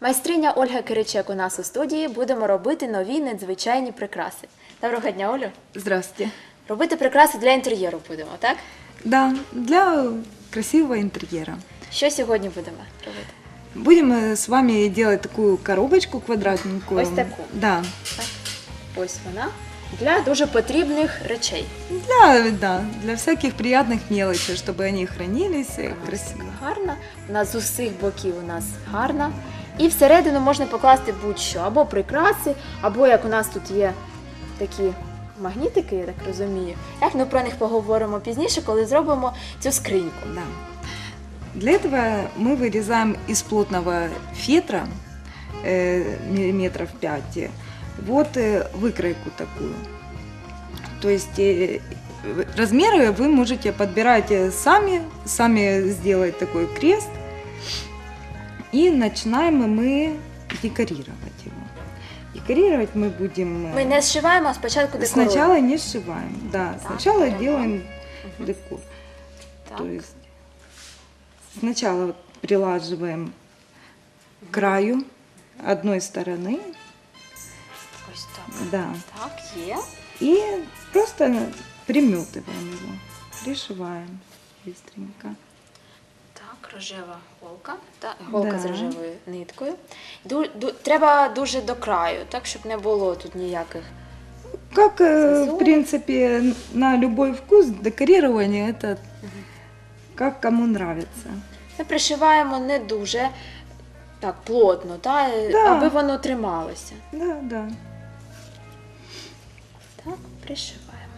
Майстриня Ольга Киричек у нас у студії. Будемо робити нові надзвичайні прикраси. Доброго дня, Олю. Здравствуйте. Робити прикраси для інтер'єру будемо, так? Да, для красивого интерьера. Що сьогодні будемо робити? Будем э, с вами делать такую коробочку квадратненькую. Ось таку? Да. Так. Ось вона. Для дуже потрібних речей. Для, да, для всяких приятных мелочей, чтобы они хранились э, красиво. Гарна. Вона з усіх боків у нас гарна. І всередину можна покласти будь-що, або прикраси, або як у нас тут є такі магнітики, я так розумію. Як ми про них поговоримо пізніше, коли зробимо цю скриньку. Да. Для этого мы вырезаем из плотного фетра э, миллиметров 5 вот э, выкройку такую. То есть э, в- размеры вы можете подбирать э, сами, сами сделать такой крест. И начинаем мы декорировать его. Декорировать мы будем... э, Ми не зшиваємо, а спочатку декоруємо. Сначала не сшиваем, да, Так, сначала прямо. делаем Мгм. декор. Так. То есть сначала вот прилаживаем к краю одной стороны, Ось так. да, Так, є. и просто приметываем его, пришиваем быстренько. Так, рожева голка. Та, голка Да. з рожевою ниткою. Ду, ду, треба дуже до краю, так, щоб не було тут ніяких. Как, э, в принципе, на любой вкус декорирование это как кому нравится. Ми пришиваємо не дуже так плотно, та, Да. аби воно трималося. Да, да. Так, пришиваємо.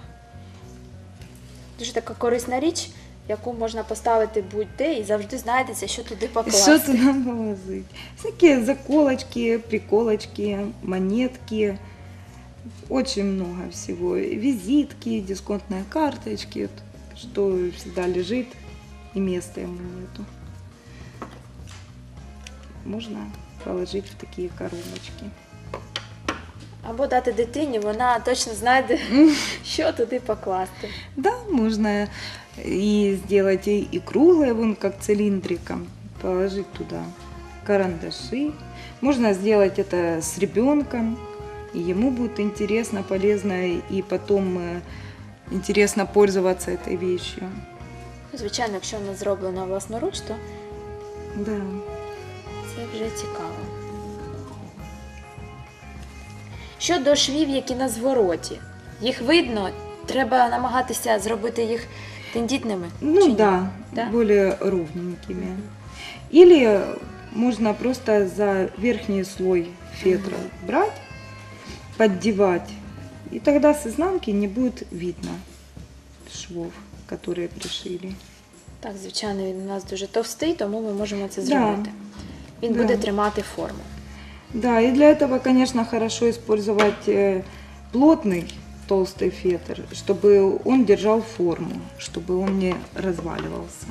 Дуже така корисна річ, яку можна поставити будь-де і завжди знаєтеся, що туди покласти. Что туда положить? Всякие заколочки, приколочки, монетки. Очень много всего. Визитки, дисконтные карточки. Что всегда лежит и места ему нету. Можно положить в такие коробочки. Або дати дитині, вона точно знайде, що туди покласти. Да, можно и сделать и, и круглые, вон как цилиндриком, положить туда карандаши. Можно сделать это с ребенком, и ему будет интересно, полезно, и потом э, интересно пользоваться этой вещью. Ну, Звичайно, якщо вона зроблена власноруч, то Да. це вже цікаво. Щодо швів, які на звороті, їх видно, треба намагатися зробити їх тендітними. чи Ну ні? да, Да? более ровненькими. Или можно просто за верхний слой фетра брать, поддевать, и тогда с изнанки не будет видно швов, которые пришили. Так, звичайно, він у нас дуже товстий, тому ми можемо це Да. зробити. Він Да. буде тримати форму. Да, и для этого, конечно, хорошо использовать э, плотный толстый фетр, чтобы он держал форму, чтобы он не разваливался.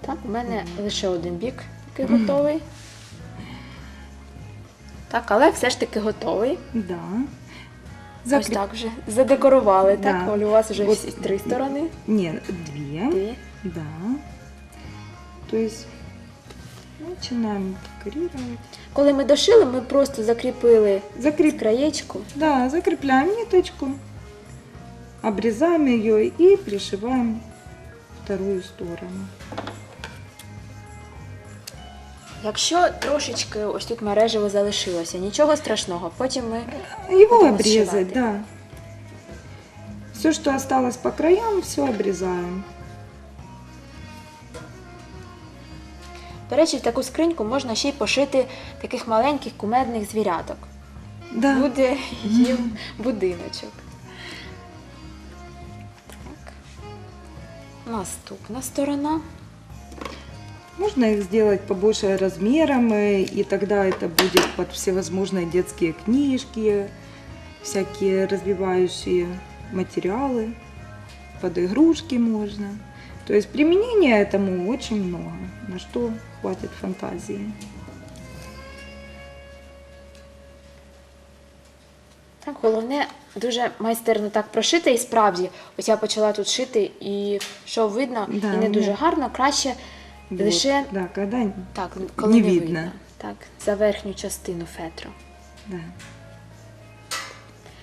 Так, у мене лише один бік такий готовий. Так, але все ж таки готовий. Да. Ось Закреп- так вже задекорували. Так, Да. Олю, у вас вже Вот. всі три сторони. Не, две. Дві. Да. То есть начинаем декорировать. Коли ми дошили, ми просто закріпили Закреп... краєчку. Да, закрепляем ниточку, обрезаем ее и пришиваем вторую сторону. Якщо трошечки ось тут мережево залишилося, нічого страшного. Потім ми Его Потом обрезать, да. Все, что осталось по краям, все обрезаем. До речі, в таку скриньку можна ще й пошити таких маленьких кумедних звіряток. Да. Буде їм будиночок. Так. Наступна сторона. Можно их сделать побольше размером, э, и тогда это будет под всевозможные детские книжки, всякие развивающие материалы, под игрушки можно. То есть применения этому очень много, на что хватит фантазии. Так, головне дуже майстерно так прошити, і справді, ось я почала тут шити, і що видно, Да, і не дуже ні. гарно, краще Вот. Лише Да, когда... так, коли не, Не видно. видно. Так, за верхню частину фетру. Да.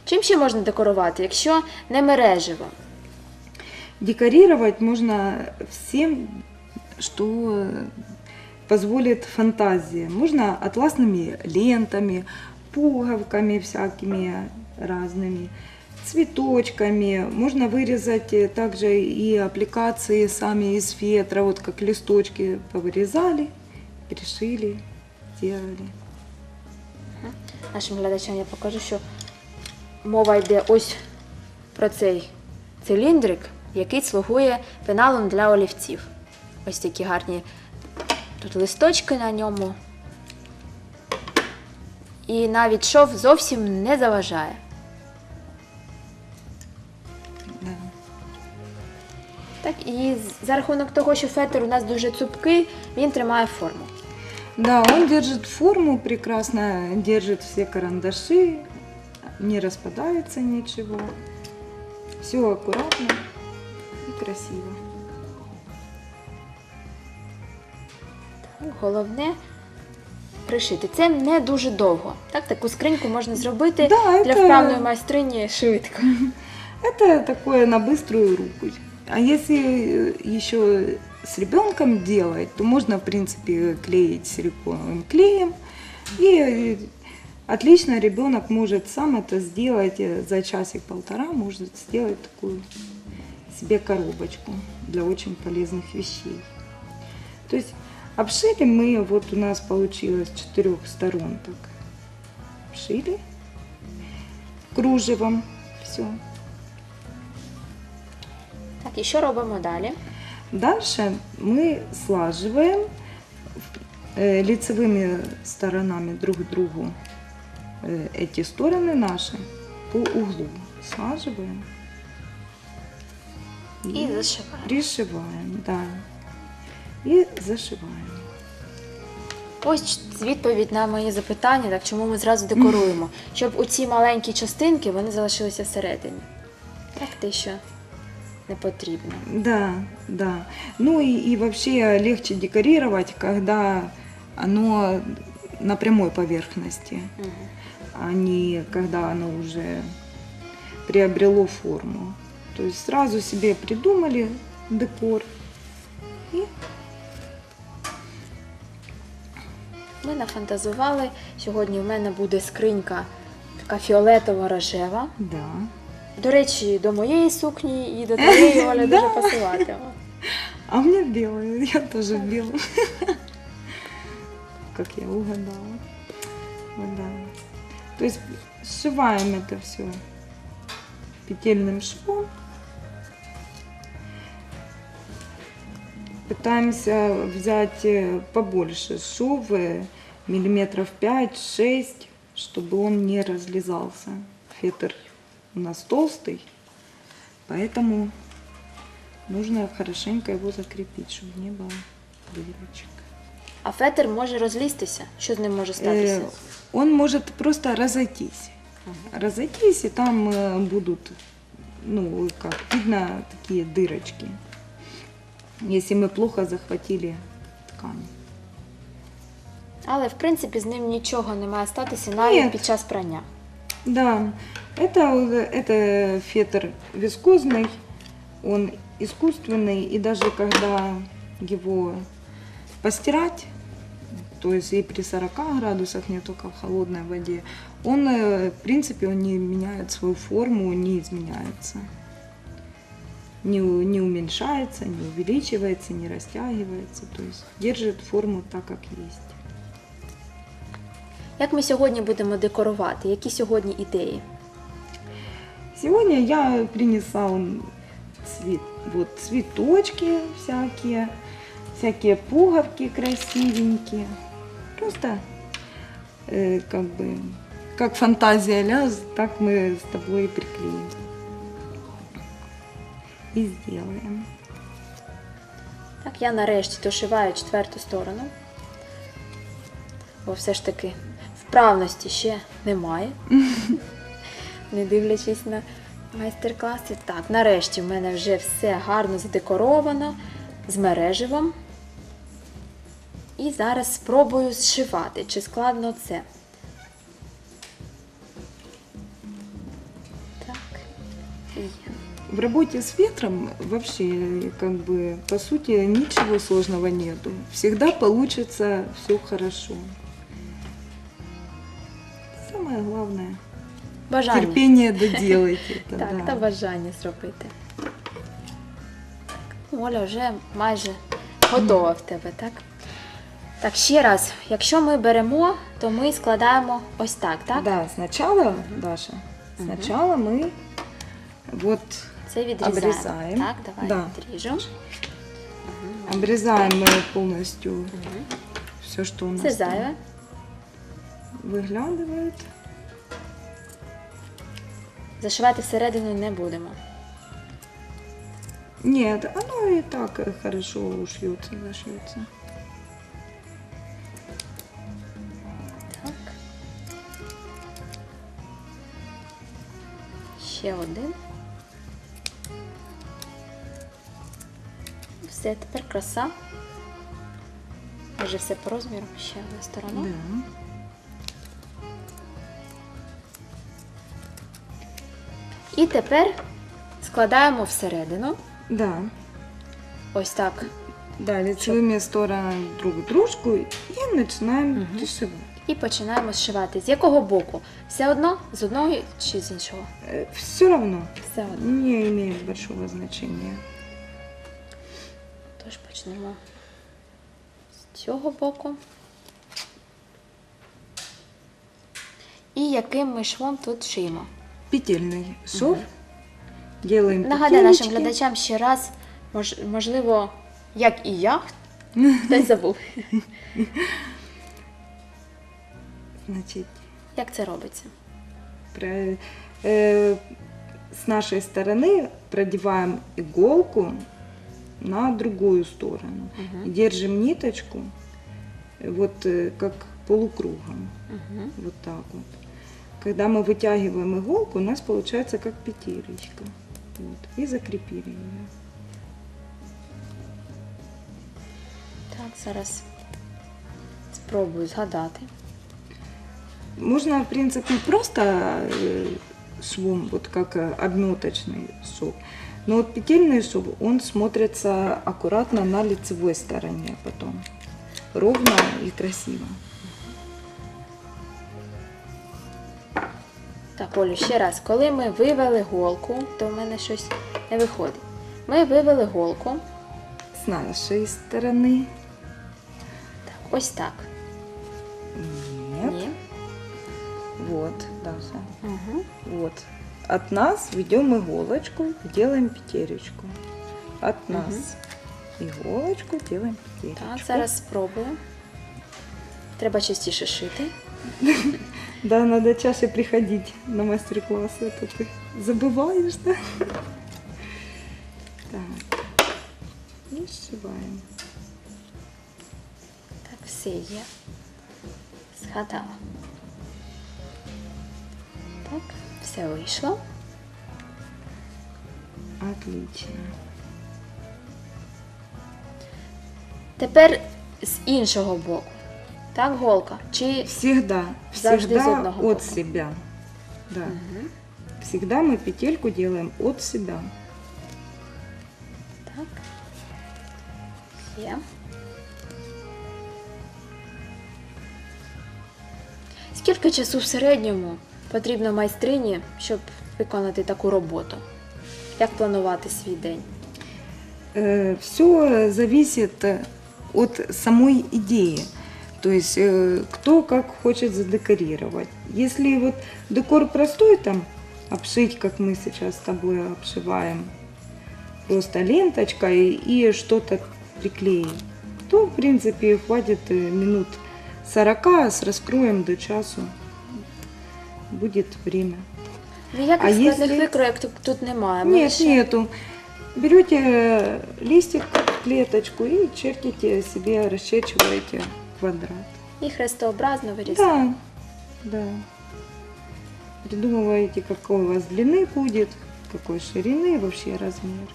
Чим ще можна декорувати, якщо не мережево? Декорировать можно всем, что позволит фантазия. Можно атласными лентами, пуговками всякими разными, цветочками. Можно вырезать э, также и аппликации сами из фетра, вот как листочки повырезали, пришили, сделали. Нашим глядачам я покажу, що мова йде ось про цей циліндрик, який слугує пеналом для олівців. Ось такі гарні тут листочки на ньому. І навіть шов зовсім не заважає. Так, і за рахунок того, що фетр у нас дуже цупкий, він тримає форму. Да, он держит форму прекрасно, держит все карандаши, не распадается ничего. Все аккуратно красиво. Головне пришити. Це не дуже довго. Так, таку скриньку можна зробити Да, для це- вправної майстрині швидко. Это такое на быструю руку. А если э, еще с ребенком делать, то можно, в принципе, клеить силиконовым клеем. И э, отлично ребенок может сам это сделать э, за часик-полтора, может сделать такую себе коробочку для очень полезных вещей. То есть обшили мы, вот у нас получилось с четырех сторон так. Обшили кружевом все. Так, що робимо далі? Дальше мы слаживаем э, лицевыми сторонами друг к другу э, эти стороны наши по углу. Слаживаем І зашиваємо. пришиваем, да. И зашиваем. Ось відповідь на мої запитання, так чому ми зразу декоруємо, щоб у ці маленькі частинки вони залишилися всередині. Так, те, що не потрібно. Да, да. Ну и, и вообще легче декорировать, когда оно на прямой поверхности. Мгм. а не когда оно уже приобрело форму. То есть сразу себе придумали декор и Ми нафантазували. Сьогодні в мене буде скринька така фіолетово-рожева. да. До речі, до моєї сукні і до твоєї Оля дуже Да. пасуватиме. А у меня белое, я тоже в белом. Как я угадала. Вот да. То есть сшиваем это все петельным швом. Пытаемся взять э, побольше шов, э, миллиметров 5-6, чтобы он не разлезался. Фетр у нас толстый, поэтому нужно хорошенько его закрепить, чтобы не было дырочек. А фетр може розлізтися. Що з ним може статися? Э, Он может просто разойтись. Разойтись, и там э, будут, ну, как видно, такие дырочки. Если мы плохо захватили ткань. Але в принципі з ним нічого не має статися навіть Ні. під час прання. Да, это, это фетр вискозный, он искусственный, и даже когда его постирать, то есть и при 40 градусах, не только в холодной воде, он, э, в принципе, он не меняет свою форму, не изменяется. Не, у- не уменьшается, не увеличивается, не растягивается, то есть держит форму так, как есть. Як ми сьогодні будемо декорувати? Які сьогодні ідеї? Сегодня я принесла он цвет, вот цветочки всякие, всякие пуговки красивенькие. Просто э, как бы как фантазия ляжет, так мы с тобой и приклеим. И сделаем. Так, я нарешті дошиваю четверту сторону. Бо все ж таки вправності ще немає. Не дивлячись на майстер-класи. Так, нарешті в мене вже все гарно задекоровано з мереживом. І зараз спробую зшивати, чи складно це. В работе с ветром вообще, как бы, по сути, ничего сложного нету. Всегда получится все хорошо. Самое главное, Бажання. терпение доделать это. Так, да. та бажання зробити. Так, Оля вже майже готова в тебе, так? Так, ще раз, якщо ми беремо, то ми складаємо ось так, так? Да, сначала, Даша, сначала мы вот Це відрізаємо. Обрізаємо. Так, давай Да. відріжу. обрезаем мы полностью все, что у нас Це там зайве. выглядывает. Зашивати всередину не будемо. Нет, оно и так э, хорошо ушьется, зашьется. Так. Ще один. Все, тепер краса. Може все по розміру, ще одна сторона. Да. І тепер складаємо всередину. Да. Ось так. Да, лицевыми сторонами друг дружку и начинаем Мгм. рисовать. І починаємо зшивати. З якого боку? Все одно? З одного чи з іншого? Все равно Все одно. не имеет большого значения. Тож почнемо з цього боку. І яким ми швом тут шиємо? Петельный шов. Делаем Нагадаю нашим петелечки. глядачам ще раз, мож, можливо, як і я, хтось забув, Значит, як це робиться. про- э, с нашей стороны продеваем иголку на другую сторону. И держим ниточку э, вот э, как полукругом. Угу. Вот так вот. Когда мы вытягиваем иголку, у нас получается как петелечка. Вот. И закрепили ее. Так, зараз спробую згадати. Можно, в принципе, просто швом, вот как обметочный шов. Но вот петельный шов, он смотрится аккуратно на лицевой стороне потом. Ровно и красиво. Так, Олю, ще раз, коли ми вивели голку, то в мене щось не виходить. Ми вивели голку. С нашей стороны. Так, ось так. Нет. Ні. Вот, Даша. Угу. Вот. От нас ведем иголочку, делаем петелечку. От Мгм. нас иголочку делаем петелечку. Так, зараз спробую. Треба частіше шити. Да, надо чаще приходить на мастер-классы, а то ты забываешь, да? Так. И сшиваем. Так, все є. Згадала. Все вийшло. Отлично. Тепер з іншого боку. Так, голка? Чи Всегда, Завжди з всегда одного от боку. себя. Да. Мгм. Всегда мы петельку делаем от себя. Так. Є. Скільки часу в середньому потрібно майстрині, щоб виконати таку роботу? Як планувати свій день? Все зависит э, от самой идеи. То есть э, кто как хочет задекорировать. Если вот декор простой, там обшить, как мы сейчас с тобой обшиваем, просто ленточкой и что-то приклеить, то в принципе хватит э, минут 40 с раскроем до часу. Будет время. Ніяких А складних якщо- викроїк тут, тут немає. Ми Нет, лише- нету. Берете э, листик, клеточку и чертите себе, расчерчиваете квадрат. І хрестообразно вирізаємо. Да, да. Придумываете, какой у вас длины будет, какой ширины, вообще размер.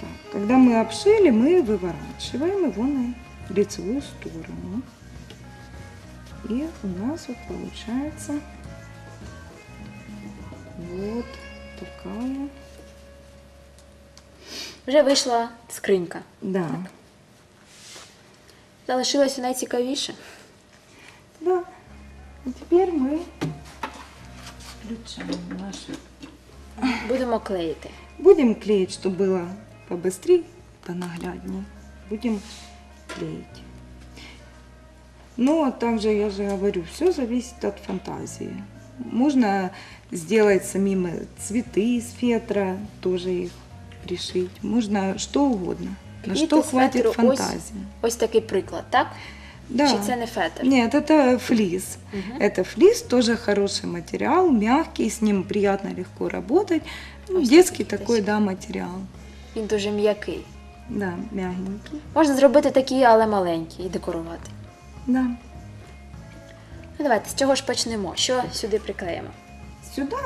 Так, когда мы обшили, мы выворачиваем его на лицевую сторону. И у нас вот получается вот такая. Вже вийшла скринька. Да, Залишилося найцікавіше. да. И теперь мы включаем наши. Будемо клеїти. Будем клеить, чтобы было побыстрее, понагляднее. Будем клеить. Но также, я же говорю, все зависит от фантазии. Можно сделать самим э, цветы из фетра, тоже их пришить. Можно что угодно. На Квіти что з хватит фетру, фантазии. Ось такий приклад, так? Да. Чи це не фетр? Нет, это флис. Мгм. Это флис, тоже хороший материал, мягкий, с ним приятно легко работать. Ну, Ось детский такий такой, десь. да, материал. Він дуже м'який. Да, мягенький. Можна зробити такі, але маленькі, і декорувати. Да. Ну давайте, з чого ж почнемо? Що сюди приклеїмо? Сюда,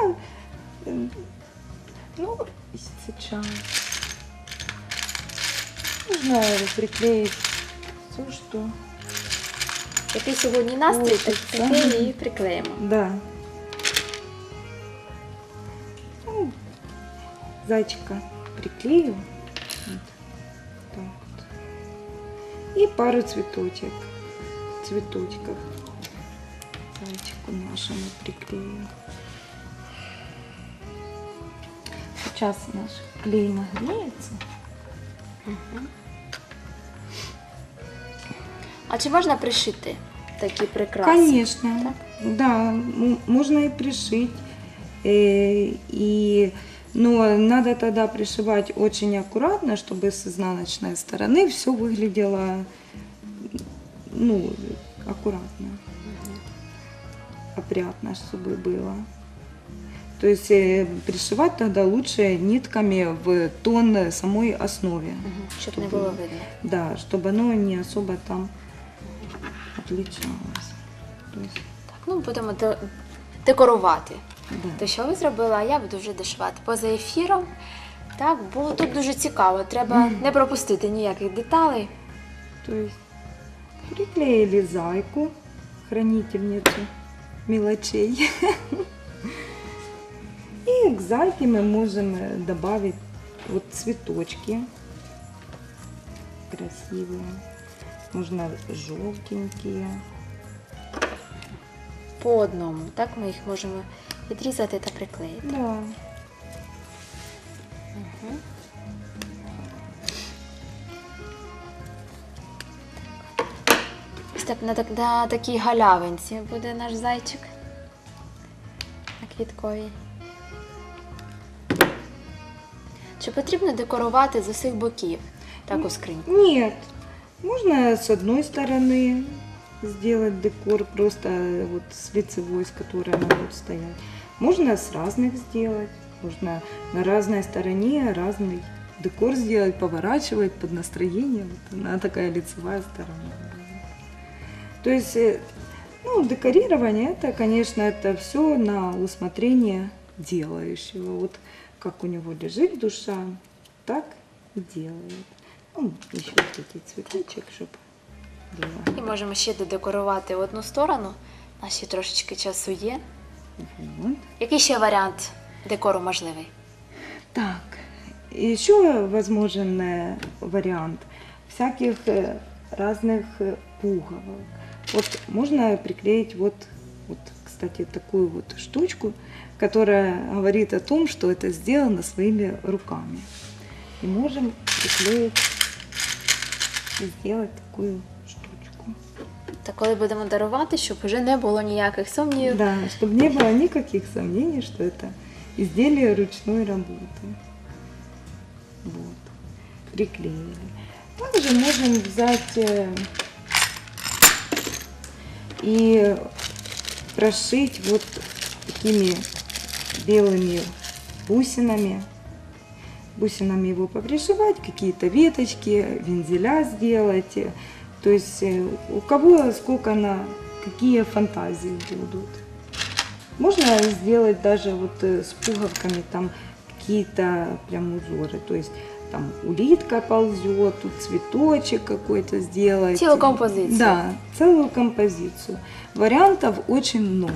э, ну, сейчас можно приклеить все, что, Який сьогодні настрій, так Хочеться. таке і приклеїмо. да. Ну, зайчика приклею. Вот так вот. И пару цветочек, цветочков зайчику нашему приклею. Сейчас наш клей нагреется. А чи можна пришити такі прикраси? Конечно, Так? да, можно и пришить. Э, И, но надо тогда пришивать очень аккуратно, чтобы с изнаночной стороны все выглядело ну, аккуратно, опрятно, чтобы было. То есть э, пришивать тогда лучше нитками в тон самой основе. Мгм, Щоб не було видно. Да, чтобы оно не особо там отличалось. То есть, Так, ну будемо де- декорувати. да. То що ви зробили, а я буду вже дешивати поза ефіром. Так, бо тут дуже цікаво. Треба не пропустити ніяких деталей. То есть приклеили зайку, хранительницу мелочей. И к зайке мы можем э, добавить вот цветочки красивые. Можно желтенькие. По одному. Так ми їх можемо відрізати та приклеїти. Да. так на, так- на такій галявинці буде наш зайчик. На квітковій. Чи потрібно декорувати з усіх боків таку скриньку? Нет, можно с одной стороны сделать декор, просто вот с лицевой, с которой она будет стоять. Можно с разных сделать, можно на разной стороне разный декор сделать, поворачивать под настроение. Вот она такая лицевая сторона. То есть, э, ну, декорирование, это, конечно, это все на усмотрение делающего. Вот как у него лежит душа, так и делает. Ну, еще вот такие цветочек, чтобы было. І можемо ще додекорувати одну сторону. У нас ще трошечки часу є. Вот. Який ще варіант декору можливий? Так, еще возможен э, вариант всяких э, разных э, пуговок. Вот можно приклеить вот, вот, кстати, такую вот штучку, которая говорит о том, что это сделано своими руками. И можем приклеить и сделать такую штучку. Та коли будемо дарувати, щоб вже не було ніяких сумнівів. Да, чтобы не было никаких сомнений, что это изделие ручной работы. Вот. Приклеили. Также можем взять э, и прошить вот такими белыми бусинами. Бусинами его попришивать, какие-то веточки, вензеля сделать. То есть э, у кого сколько на какие фантазии будут. Можно сделать даже вот э, с пуговками там какие-то прям узоры. То есть там улитка ползет, тут цветочек какой-то сделать. Цілу композицію. Да, целую композицию. Вариантов очень много.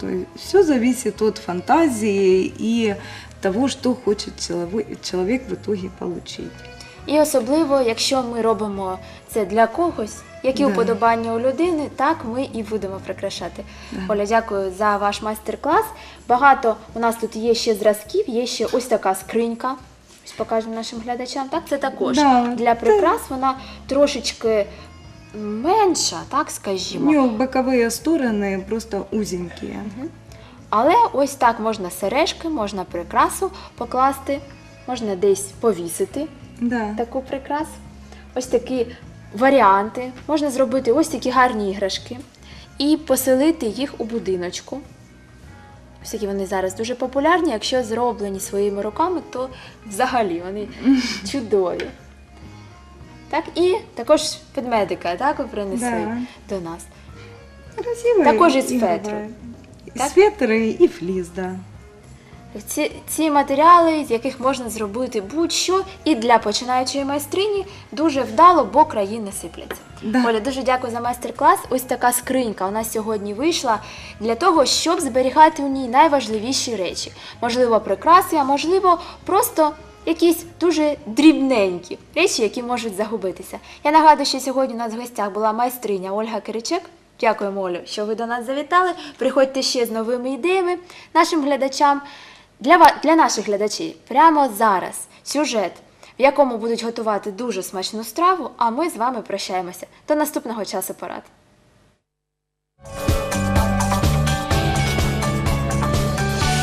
То есть все зависит от фантазии и того, что хочет человек, человек в итоге получить. І особливо, якщо ми робимо це для когось, які Да. уподобання у людини, так ми і будемо прикрашати. Да. Оля, дякую за ваш майстер-клас. Багато у нас тут є ще зразків, є ще ось така скринька. Покажемо нашим глядачам. Так, це також Да, для прикрас. Вона трошечки менша, так скажімо. У скажімо. нее боковые стороны просто узенькие. Але ось так можна сережки, можна прикрасу покласти, можна десь повісити. Да. таку прикрасу. Ось такі варіанти. Можна зробити ось такі гарні іграшки і поселити їх у будиночку Ось такі вони зараз дуже популярні. Якщо зроблені своїми руками, то взагалі вони чудові. Так, і також ведмедика, так, ви принесли до нас. Красивые. Також із игровые. фетру. Из Так? фетры и флис, да. Ці, ці матеріали, з яких можна зробити будь-що, і для починаючої майстрині дуже вдало, бо країни сипляться. Да. Оля, дуже дякую за майстер-клас. Ось така скринька у нас сьогодні вийшла для того, щоб зберігати у ній найважливіші речі. Можливо, прикраси, а можливо, просто якісь дуже дрібненькі речі, які можуть загубитися. Я нагадую, що сьогодні у нас в гостях була майстриня Ольга Киричек. Дякуємо, Олю, що ви до нас завітали. Приходьте ще з новими ідеями нашим глядачам. Для для наших глядачів прямо зараз сюжет, в якому будуть готувати дуже смачну страву. А ми з вами прощаємося до наступного часу порад.